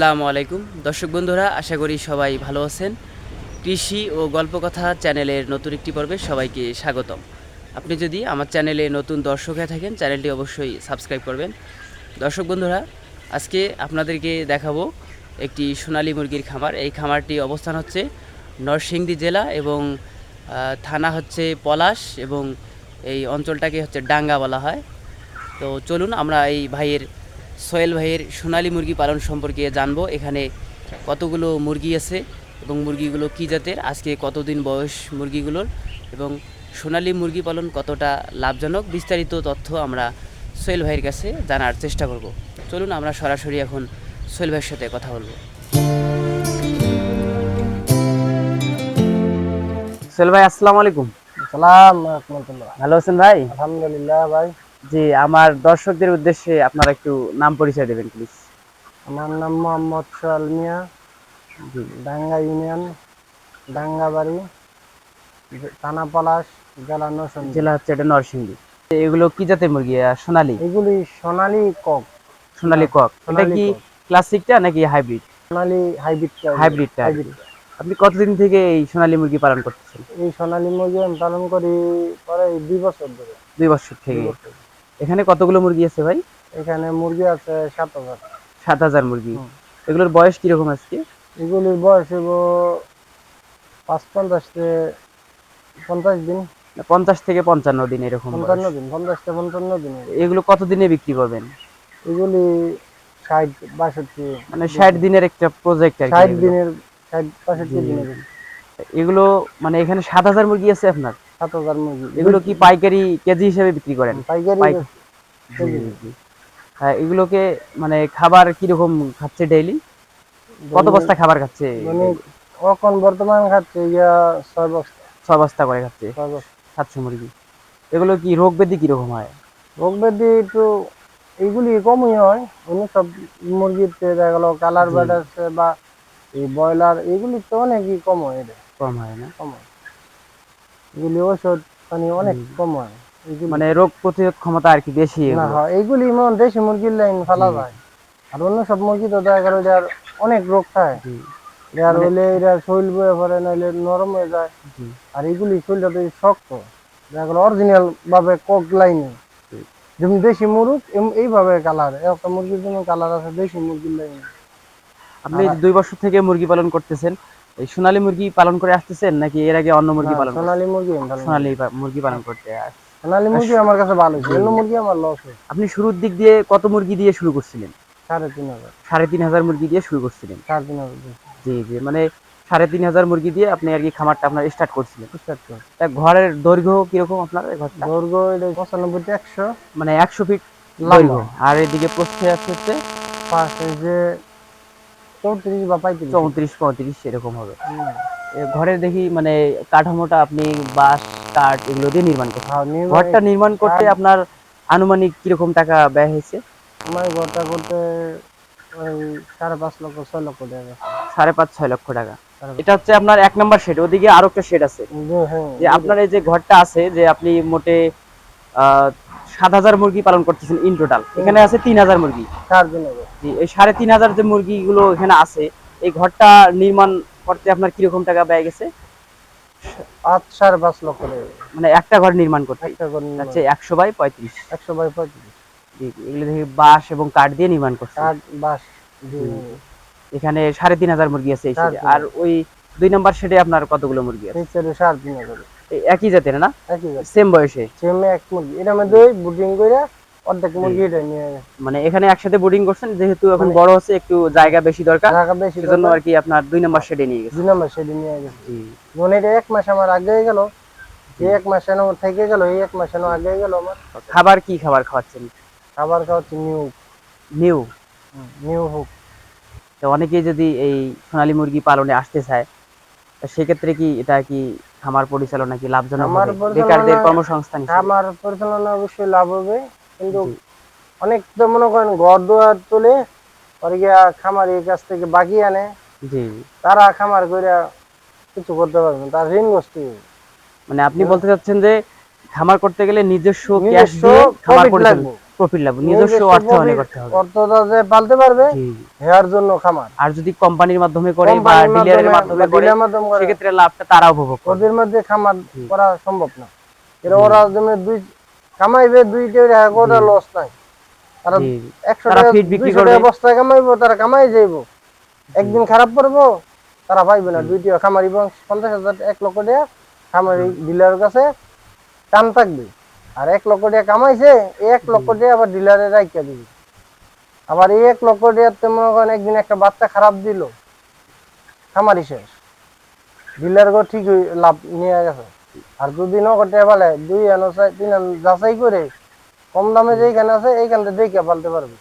আসসালামু আলাইকুম। দর্শক বন্ধুরা, আশা করি সবাই ভালো আছেন। কৃষি ও গল্পকথা চ্যানেলের নতুন একটি পর্বে সবাইকে স্বাগতম। আপনি যদি আমার চ্যানেলে নতুন দর্শক হয়ে থাকেন, চ্যানেলটি অবশ্যই সাবস্ক্রাইব করবেন। দর্শক বন্ধুরা, আজকে আপনাদেরকে দেখাবো একটি সোনালী মুরগির খামার। এই খামারটি অবস্থান হচ্ছে নরসিংদী জেলা এবং থানা হচ্ছে পলাশ এবং এই অঞ্চলটাকে হচ্ছে ডাঙ্গা বলা হয়। তো চলুন আমরা এই ভাইয়ের সোহেল ভাইয়ের সোনালী মুরগি পালন সম্পর্কে জানব। এখানে কতগুলো মুরগি আছে এবং মুরগিগুলো কী জাতের? আজকে কতদিন বয়স মুরগিগুলোর? এবং সোনালী মুরগি পালন কতটা লাভজনক? বিস্তারিত তথ্য আমরা সোহেল ভাইয়ের কাছে জানার চেষ্টা করব। চলুন আমরা সরাসরি এখন সোহেল ভাইয়ের সাথে কথা বলব। সোহেল ভাই আসসালামু আলাইকুম। সালাম ভালো আছেন ভাই? আলহামদুলিল্লাহ ভাই। জি আমার দর্শকদের উদ্দেশ্যে আপনারা একটু নাম পরিচয় দেবেন প্লিজ আমার নাম মোহাম্মদ সোহাল মিয়া। জি। ডাঙ্গা ইউনিয়ন ডাঙ্গাবাড়ি থানা পলাশ জেলা নরসিংদী। জেলা হচ্ছে এটা নরসিংদী। এগুলো কি জাতের মুরগি? সোনালী? এগুলি সোনালী কক। সোনালী কক। এটা কি ক্লাসিকটা নাকি হাইব্রিড? সোনালী হাইব্রিড হাইব্রিডটা আর আপনি কতদিন থেকে এই সোনালী মুরগি পালন করতেছেন? এই সোনালী মুরগি আমি পালন করি পরে দুই বছর ধরে। দুই বছর থেকে। এখানে কতগুলো মুরগি আছে ভাই? এখানে মুরগি আছে সাত হাজার। সাত হাজার মুরগি। এগুলোর বয়স কীরকম আজকে? এগুলির বয়স হইব পাঁচ পঞ্চাশ থেকে পঞ্চাশ দিন। পঞ্চাশ থেকে পঞ্চান্ন দিন এরকম পঞ্চান্ন দিন পঞ্চাশ থেকে পঞ্চান্ন দিন। এগুলো কতদিনে বিক্রি করবেন? এগুলি ষাট বাষট্টি। মানে ষাট দিনের একটা প্রজেক্ট আর ষাট দিনের ষাট বাষট্টি দিনের। এগুলো মানে এখানে সাত হাজার মুরগি আছে আপনার? সাত হাজার মুরগি এগুলো কি পাইকারি কেজি হিসেবে বিক্রি করেন? পাইকারি। হ্যাঁ এগুলোকে মানে খাবার কীরকম খাচ্ছে ডেইলি কত বস্তা খাবার খাচ্ছে মানে এখন বর্তমান খাচ্ছে ইয়া ছয় বস্তা। ছয় বস্তা করে খাচ্ছে? সাতশো মুরগি। এগুলো কি রোগ ব্যাধি কীরকম হয়? রোগ ব্যাধি একটু এইগুলি কমই হয়। অন্য সব মুরগিতে দেখা গেল কালার জি। বার্ড আছে বা এই ব্রয়লার এগুলি তো অনেকই কম হয় কম হয় না? কম হয়। এগুলি ওষুধ মানে অনেক কম হয়। মানে রোগ প্রতিরোধ ক্ষমতা আর কি বেশি না হয় এইগুলি মন দেশি মুরগির লাইন ফেলা যায়। আর অন্য সব মুরগি তো দেখা গেল এটার অনেক রোগ জি, মানে- হইলে শৈল বয়ে পড়ে নাহলে নরম হয়ে যায়। আর এগুলি শৈলটা তো শক্ত। দেখা গেল অরিজিনাল ভাবে কক লাইনে। যেমন দেশি মুরগ এইভাবে কালার একটা মুরগির যেমন কালার আছে দেশি মুরগির লাইনে। আপনি দুই বছর থেকে মুরগি পালন করতেছেন। এই সোনালী মুরগি পালন করে আসতেছেন নাকি এর আগে অন্য মুরগি পালন? সোনালী মুরগি সোনালী মুরগি পালন করতে সোনালী মুরগি আমার কাছে ভালো ছিল। অন্য মুরগি আমার লস আপনি শুরুর দিক দিয়ে কত মুরগি দিয়ে শুরু করছিলেন? সাড়ে তিন হাজার। সাড়ে তিন হাজার মুরগি দিয়ে শুরু করছিলেন? সাড়ে তিন হাজার জি জি মানে সাড়ে তিন হাজার মুরগি দিয়ে আপনি আর কি খামারটা আপনার স্টার্ট করছিলেন। তা ঘরের দৈর্ঘ্য কীরকম আপনার ঘরটা? দৈর্ঘ্য পঁচানব্বই একশো। মানে একশো ফিট দৈর্ঘ্য। আর এদিকে প্রস্থে আছে হচ্ছে? এই যে চৌত্রিশ বা পঁয়ত্রিশ। চৌত্রিশ পঁয়ত্রিশ এরকম হবে। ঘরের দেখি মানে কাঠামোটা আপনি বাঁশ কাঠ এগুলো দিয়ে নির্মাণ করছেন হ্যাঁ, ঘরটা নির্মাণ করতে আপনার আনুমানিক কীরকম টাকা ব্যয় হয়েছে? আমার ঘরটা করতে ওই সাড়ে পাঁচ লক্ষ ছয় লক্ষ টাকা। সাড়ে পাঁচ ছয় লক্ষ টাকা। এটা হচ্ছে আপনার এক নাম্বার শেড ওদিকে আরও একটা শেড আছে। যে হ্যাঁ। যে আপনার এই যে ঘরটা আছে যে আপনি মোটে আহ, সাত হাজার মুরগি পালন করতেছেন ইন টোটাল এখানে আছে তিন হাজার মুরগি। এই সাড়ে তিন হাজার যে মুরগিগুলো এখানে আছে এই ঘরটা নির্মাণ করতে আপনার কীরকম টাকা ব্যয় গেছে? পাঁচ সাড়ে পাঁচ লক্ষ মানে একটা ঘর নির্মাণ করতে। হচ্ছে একশো বাই পঁয়ত্রিশ। একশো বাই পঁয়ত্রিশ। এগুলো দেখি বাঁশ এবং কাঠ দিয়ে নির্মাণ করছে। জি। এখানে সাড়ে তিন হাজার মুরগি আছে আর ওই দুই নম্বর সেটে আপনার কতগুলো মুরগি আছে? সাড়ে তিন হাজার। একই জাতের না? সেম বয়সে? সেমে এক মুরগি। এটা মধ্যে বুটিং করে অর্ধেক মুরগি এটা নিয়ে। মানে এখানে একসাথে বোর্ডিং করছেন যেহেতু এখন মানে- বড় হচ্ছে একটু জায়গা বেশি দরকার। টাকা বেশি সেজন্য। আর কি আপনার দুই নাম্বার শেডে নিয়ে গেছে। দুই নম্বর সেটি নিয়ে গেছে। জি। যেমন এটা এক মাস আমার আগে হয়ে গেল এই এক মাস এনে থেকে গেল এই এক মাস এনে আগে গেল আমার। খাবার কি খাবার খাওয়াচ্ছেন? খাবার খাওয়াচ্ছি নিউ নিউ নিউ হুক তো অনেকেই যদি এই সোনালী মুরগি পালনে আসতে চায় সেক্ষেত্রে কি এটা কি খামার পরিচালনা কি লাভজনক হবে বেকারদের কর্মসংস্থান? আমার পরিচালনা অবশ্যই লাভ হবে কিন্তু অনেক তো মনে করেন ঘর দুয়ার তুলে পরে গিয়া খামারের কাছ থেকে বাকি আনে জি। তারা খামার করে কিছু করতে পারবে না তার ঋণ গোষ্ঠী মানে আপনি বলতে চাচ্ছেন যে খামার করতে গেলে নিজস্ব ক্যাশ দিয়ে খামার লাগবে প্রফিট লাভ নিজস্ব অর্থায়নে করতে হবে। অর্থটা যে পালতে পারবে হেয়ার জন্য খামার। আর যদি কোম্পানির মাধ্যমে করে বা ডিলারের মাধ্যমে করে করে। সেক্ষেত্রে লাভটা তারা উপভোগ করবে। ওদের মধ্যে খামার করা সম্ভব না। এরা ওরা দুই কামাইবে দুইটা টাকা করে। লস নাই। তারা একশো টাকা বিক্রি বস্তায় কামাইবো তারা কামাই যাইব। একদিন খারাপ করব তারা পাইবে না। দুইটা খামারি পঞ্চাশ হাজার এক লক্ষ টাকা খামারি ডিলারের কাছে টান থাকবে। আর এক লক্ষ টাকা কামাইছে এক লক্ষ টাকা আবার ডিলারে রাইখা দিবে আবার এই এক লক্ষ টাকাতে মনে করেন একদিন একটা বাচ্চা খারাপ দিল খামারি শেষ। ডিলার গো ঠিক লাভ নিয়ে গেছে। আর যদি নগদ পালে দুই আনো চাই- তিন আনো যাচাই করে কম দামে যেখানে আছে এইখান থেকে দেখে পালতে পারবে।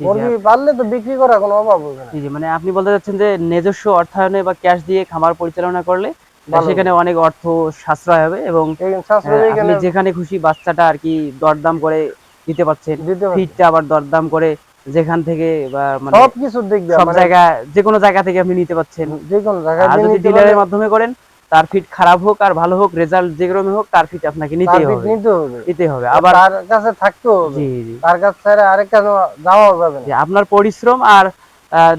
মুরগি পাললে তো বিক্রি করার কোনো অভাব হবে না। মানে আপনি বলতে চাচ্ছেন যে নিজস্ব অর্থায়নে বা ক্যাশ দিয়ে খামার পরিচালনা করলে। সেখানে অনেক অর্থ সাশ্রয় হবে এবং আপনি যেখানে খুশি বাচ্চাটা আর কি দরদাম করে দিতে পারছেন। ফিটটা আবার দরদাম করে যেখান থেকে মানে সব কিছুর দিক সব মানে জায়গা যে কোনো জায়গা থেকে আপনি নিতে পাচ্ছেন যে কোনো জায়গায় আর যদি ডিলারের মাধ্যমে করেন তার ফিট খারাপ হোক আর ভালো হোক রেজাল্ট যেরকম হোক তার ফিট আপনাকে নিতেই হবে। নিতে হবে। নিতে হবে। আবার তার কাছে থাকতে হবে। জি জি। তার কাছে আরেক কাছে যাওয়া যাবে না। আপনার পরিশ্রম আর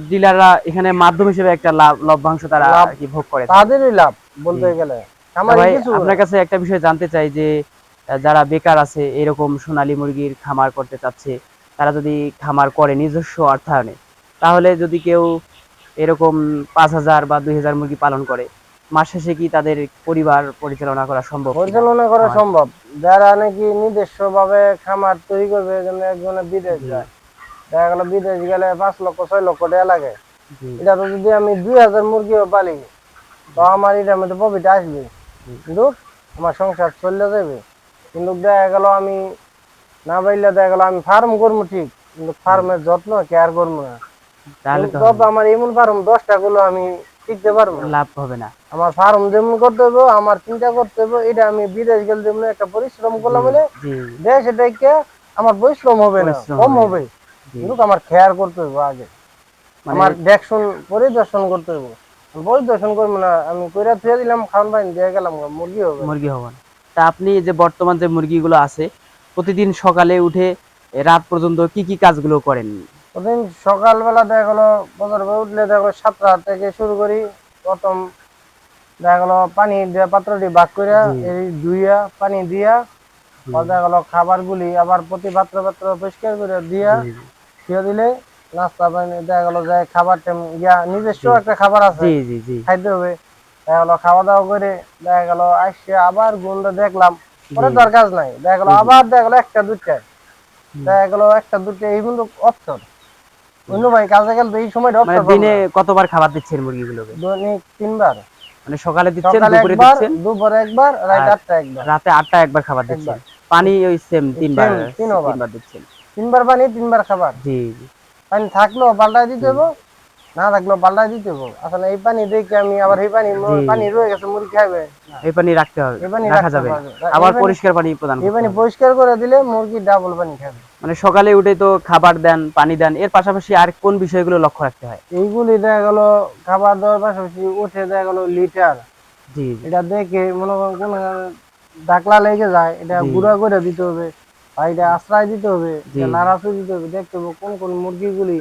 ডিলাররা এখানে মাধ্যম হিসেবে একটা লাভ লভ্যাংশ তারা কি ভোগ করে। তাদেরই লাভ বলতে গেলে। আমার কিছু আপনার কাছে একটা বিষয় জানতে চাই যে যারা বেকার আছে এরকম সোনালী মুরগির খামার করতে চাচ্ছে তারা যদি খামার করে নিজস্ব অর্থায়নে তাহলে যদি কেউ এরকম পাঁচ হাজার বা দুই হাজার মুরগি পালন করে মাস শেষে কি তাদের পরিবার পরিচালনা করা সম্ভব পরিচালনা করা সম্ভব। যারা নাকি নিজস্ব ভাবে খামার তৈরি করবে একজনে বিদেশ যায় দেখা গেল বিদেশ গেলে পাঁচ লক্ষ ছয় লক্ষ টাকা লাগে। এটা তো যদি আমি দুই হাজার মুরগিও পালি তো আমার এটার মধ্যে প্রফিট আসবে। কিন্তু আমার সংসার চলে যাবে। কিন্তু দেখা গেল আমি না পাইলে দেখা গেল আমি ফার্ম করব ঠিক কিন্তু ফার্মের যত্ন কেয়ার করব না। তাহলে তো আমার এমন ফার্ম দশটা গুলো আমি টিকতে পারব। লাভ হবে না। আমার ফার্ম যেমন করতে হবে আমার চিন্তা করতে হবে এটা আমি বিদেশ গেলে যেমন একটা পরিশ্রম করলাম বলে দেশ এটাকে আমার পরিশ্রম হবে না কম হবে। কিন্তু আমার খেয়ার করতে হবে আগে। মানে আমার দেখশন পরিদর্শন করতে আমি পরিদর্শন করব না আমি কইরা থুয়ে দিলাম খাওয়ান দিয়ে গেলাম মুরগি হবে। মুরগি হবেন তা আপনি যে বর্তমান যে মুরগিগুলো আছে প্রতিদিন সকালে উঠে রাত পর্যন্ত কি কি কাজগুলো করেন? প্রতিদিন সকালবেলা দেখা গেলো বছর উঠলে দেখা গেলো সাতটা থেকে শুরু করি প্রথম দেখা গেলো পানি দিয়ে পাত্রটি বাক করিয়া এই ধুইয়া পানি দিয়া দেখা গেলো খাবার গুলি আবার প্রতি পাত্র পাত্র পরিষ্কার করে দিয়া দিয়ে দিলে নাস্তা পানি দেখা গেলো যে খাবার ইয়া নিজস্ব একটা খাবার আছে। জি জি জি। খাইতে হবে। দেখা গেলো খাওয়া দাওয়া করে দেখা গেলো আসছে আবার দেখলাম। পরে। কাজ নাই। দেখা গেলো। আবার দেখা গেলো একটা দুইটায় হুম। দেখা গেলো একটা দুইটা এই কিন্তু অপশন। অন্য ভাই কাজে গেলে এই সময়টা মানে অপশন দিনে কতবার খাবার দিচ্ছেন মুরগিগুলোকে? দৈনিক তিনবার। মানে সকালে দিচ্ছেন দুপুরে একবার দিচ্ছেন? দুপুরে একবার রাত আটটা একবার। রাতে আটটা একবার খাবার দিচ্ছেন। পানি ওই সেম তিনবার। তিনবার দিচ্ছেন। তিনবার পানি তিনবার খাবার। জি পানি থাকলেও পাল্টাই দিতে হব না থাকলেও পাল্টাই দিতে হব। আসলে এই পানি দেখে আমি আবার এই পানি পানি রয়ে গেছে মুরগি খাইবে। এই পানি রাখতে হবে এই পানি রাখা যাবে। আবার পরিষ্কার পানি প্রদান এই পানি পরিষ্কার করে দিলে মুরগি ডাবল পানি খাবে। মানে সকালে উঠে তো খাবার দেন পানি দেন এর পাশাপাশি আর কোন বিষয়গুলো লক্ষ্য রাখতে হয়? এইগুলি দেখা গেল খাবার দেওয়ার পাশাপাশি উঠে দেখা গেল লিটার। জি এটা দেখে মনে করেন কোন ডাকলা লেগে যায় এটা। গুঁড়া করে দিতে হবে। এটা আশ্রয় দিতে হবে নাড়াচু দিতে হবে। দেখতে হবে কোন কোন মুরগিগুলি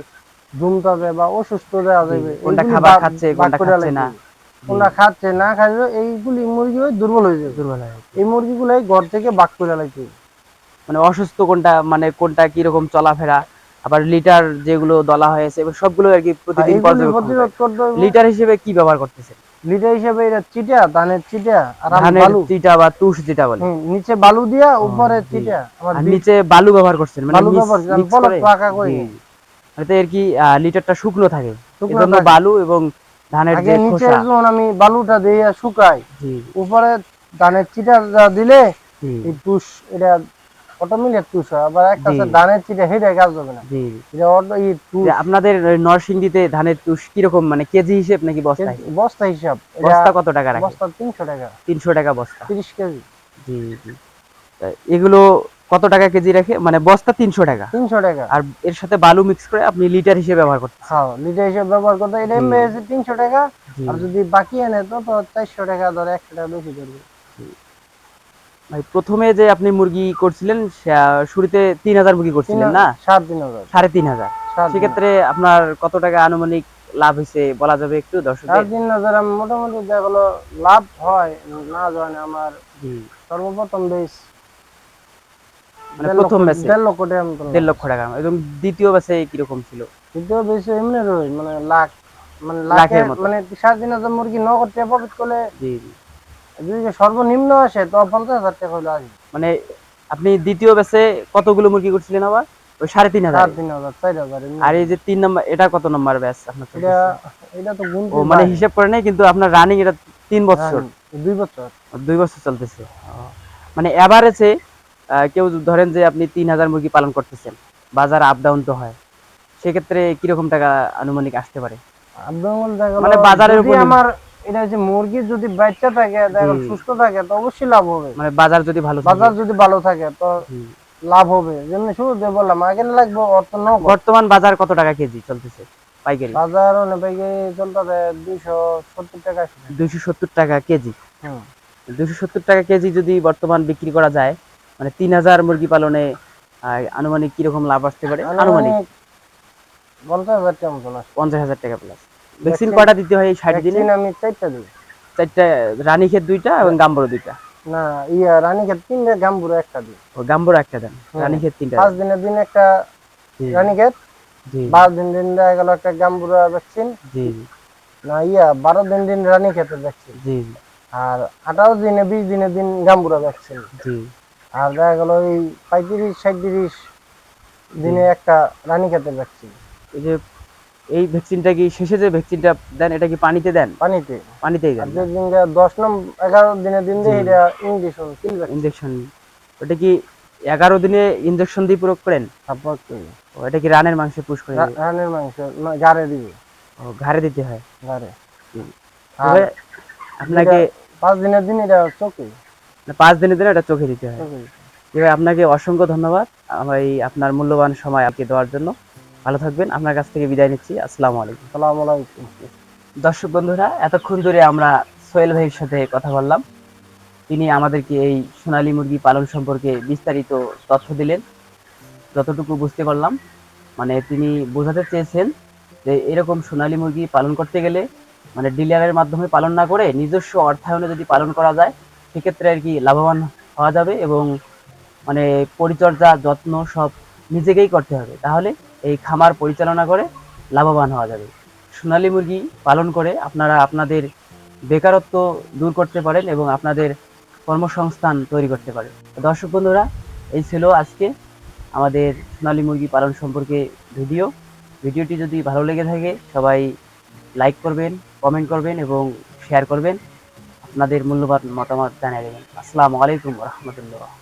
জমতাবে বা অসুস্থ দেওয়া যাবে। কোনটা খাবার খাচ্ছে, কোনটা খাচ্ছে না। কোনটা খাচ্ছে না খাচ্ছে এইগুলি মুরগি দুর্বল হয়ে যাবে। দুর্বল হয় এই মুরগিগুলাই ঘর থেকে বাক করে লাগতে মানে অসুস্থ কোনটা মানে কোনটা কীরকম চলাফেরা আবার লিটার যেগুলো দলা হয়েছে সবগুলো আর কি প্রতিদিন লিটার হিসেবে কি ব্যবহার করতেছেন? লিটার হিসেবে এটা চিটা ধানের চিটা আর আমি ধানের চিটা বা তুষ যেটা বলে। নিচে বালু দিয়া উপরে চিটা আর নিচে বালু ব্যবহার করছেন মানে বালু ব্যবহার? পাকা। মানে এর কি লিটারটা শুকনো থাকে। শুকনো এজন্য বালু এবং ধানের যে নিচে যখন আমি বালুটা দিয়ে শুকাই উপরে ধানের চিটা দিলে এই তুষ এটা অটোমেটিক তুষ আবার একটা আছে ধানের চিটা হেঁটে কাজ হবে না। জি। এটা অটো এই আপনাদের নরসিংদীতে ধানের মানে কেজি হিসেব নাকি বস্তা বস্তা হিসাব। বস্তা কত টাকা রাখে? বস্তা তিনশো টাকা। বস্তা। তিরিশ কেজি। জি জি। এগুলো কত টাকা কেজি রাখে? মানে বস্তা তিনশো টাকা। তিনশো টাকা। আর এর সাথে বালু মিক্স করে আপনি লিটার হিসেবে ব্যবহার করতে হ্যাঁ লিটার হিসেবে ব্যবহার করতে এটা। তিনশো টাকা। আর যদি বাকি এনে তো তো চারশো টাকা ধরে একশো টাকা বেশি ধরবে। ভাই প্রথমে যে আপনি মুরগি করছিলেন শুরুতে তিন হাজার মুরগি করছিলেন না? সাড়ে তিন হাজার। সাড়ে তিন হাজার। সেক্ষেত্রে আপনার কত টাকা আনুমানিক লাভ হয়েছে বলা যাবে একটু দর্শকদের? সাড়ে তিন হাজার মোটামুটি যেগুলো লাভ হয় না জানে আমার সর্বপ্রথম বেশ মানে প্রথম ম্যাচে দেড় লক্ষ টাকা দেড় লক্ষ টাকা। এবং দ্বিতীয় কীরকম ছিল? দ্বিতীয় বেশি এমনি রই মানে লাখ মানে লাখের মানে সাড়ে তিন হাজার মুরগি ন করতে প্রফিট করলে জি জি। যদি সর্বনিম্ন আসে তো পঞ্চাশ হাজার টাকা হলে আসবে মানে আপনি দ্বিতীয় ব্যাচে কতগুলো মুরগি করছিলেন আবার? ওই সাড়ে তিন হাজার। তিন হাজার চার হাজার আর এই যে তিন নম্বর এটা কত নম্বর ব্যাচ আপনার এটা তো ও মানে। হিসাব করে নাই কিন্তু আপনার রানিং এটা তিন বছর। হ্যাঁ, দুই বছর। দুই বছর চলতেছে। মানে এভারেজে কেউ ধরেন যে আপনি তিন হাজার মুরগি পালন করতেছেন বাজার আপ ডাউন তো হয় সেক্ষেত্রে কীরকম টাকা আনুমানিক আসতে পারে? মানে বাজারের উপর- আমার এটা হচ্ছে মুরগি যদি বাচ্চা থাকে দেখা সুস্থ থাকে তো অবশ্যই লাভ হবে। মানে বাজার যদি ভালো থাকে। বাজার যদি ভালো থাকে তো লাভ হবে। যেমনি শুরু দিয়ে বললাম আগে লাগবে অর্থ ন বর্তমান বাজার কত টাকা কেজি চলতেছে পাইকারি? বাজার অনেক পাইকে চলতে দুইশো সত্তর টাকা। দুইশো সত্তর টাকা কেজি। দুইশো সত্তর টাকা কেজি যদি বর্তমান বিক্রি করা যায় মানে তিন হাজার মুরগি পালনে আনুমানিক কীরকম লাভ আসতে পারে? আনুমানিক পঞ্চাশ হাজার টাকা পঞ্চাশ হাজার টাকা প্লাস ভ্যাকসিন কয়টা দিতে হয় এই ষাট দিনে। আমি চারটা দিই। চারটা রানীক্ষেত দুইটা এবং গাম্বরো দুইটা। না ইয়া রানীক্ষেত তিনটা গাম্বুরা একটা দিই। ও গাম্বরো একটা দেন হুম। রানীক্ষেত তিনটা পাঁচ দেন। দিনের দিন একটা জি, রানীক্ষেত জি। বারো দিন দিন দেখা গেল একটা গাম্বুরা ভ্যাকসিন জি। না ইয়া বারো দিন দিন রানীক্ষেতের ভ্যাকসিন জি। আর আঠারো দিনে বিশ দিনের দিন গাম্বুরা ভ্যাকসিন জি। আর দেখা গেল এই পঁয়ত্রিশ সাঁত্রিশ দিনে একটা রানী রানীক্ষেতের ভ্যাকসিন এই যে এই ভ্যাকসিনটা কি শেষে যে ভ্যাকসিনটা দেন এটা কি পানিতে দেন? পানিতে। পানিতেই দেন। যে দিন দশ নম্বর এগারো দিনের দিন দিয়ে এটা ইঞ্জেকশন কিল ইনজেকশন ওটা কি এগারো দিনে ইনজেকশন দিয়ে প্রয়োগ করেন? ও এটা কি রানের মাংসে পুশ করে? রানের মাংস গাড়ে দিবে ও ঘাড়ে দিতে হয়? তবে আপনাকে পাঁচ দিনের দিন এটা চোখে। না, পাঁচ দিনের দিনে এটা চোখে দিতে হয়। আপনাকে অসংখ্য ধন্যবাদ আমার এই আপনার মূল্যবান সময় আপনি দেওয়ার জন্য। ভালো থাকবেন। আপনার কাছ থেকে বিদায় নিচ্ছি। আসসালামু আলাইকুম। সালাম আলাইকুম। দর্শক বন্ধুরা এতক্ষণ ধরে আমরা সোহেল ভাইয়ের সাথে কথা বললাম। তিনি আমাদেরকে এই সোনালী মুরগি পালন সম্পর্কে বিস্তারিত তথ্য দিলেন। যতটুকু বুঝতে পারলাম মানে তিনি বোঝাতে চেয়েছেন যে এরকম সোনালী মুরগি পালন করতে গেলে মানে ডিলারের মাধ্যমে পালন না করে নিজস্ব অর্থায়নে যদি পালন করা যায় সেক্ষেত্রে আর কি লাভবান হওয়া যাবে এবং মানে পরিচর্যা যত্ন সব নিজেকেই করতে হবে। তাহলে এই খামার পরিচালনা করে লাভবান হওয়া যাবে। সোনালী মুরগি পালন করে আপনারা আপনাদের বেকারত্ব দূর করতে পারেন এবং আপনাদের কর্মসংস্থান তৈরি করতে পারেন। দর্শক বন্ধুরা, এই ছিল আজকে আমাদের সোনালী মুরগি পালন সম্পর্কে ভিডিও। ভিডিওটি যদি ভালো লেগে থাকে, সবাই লাইক করবেন, কমেন্ট করবেন এবং শেয়ার করবেন। আপনাদের মূল্যবান মতামত জানিয়ে দেবেন। আসসালামু আলাইকুম রহমতুল্লাহ।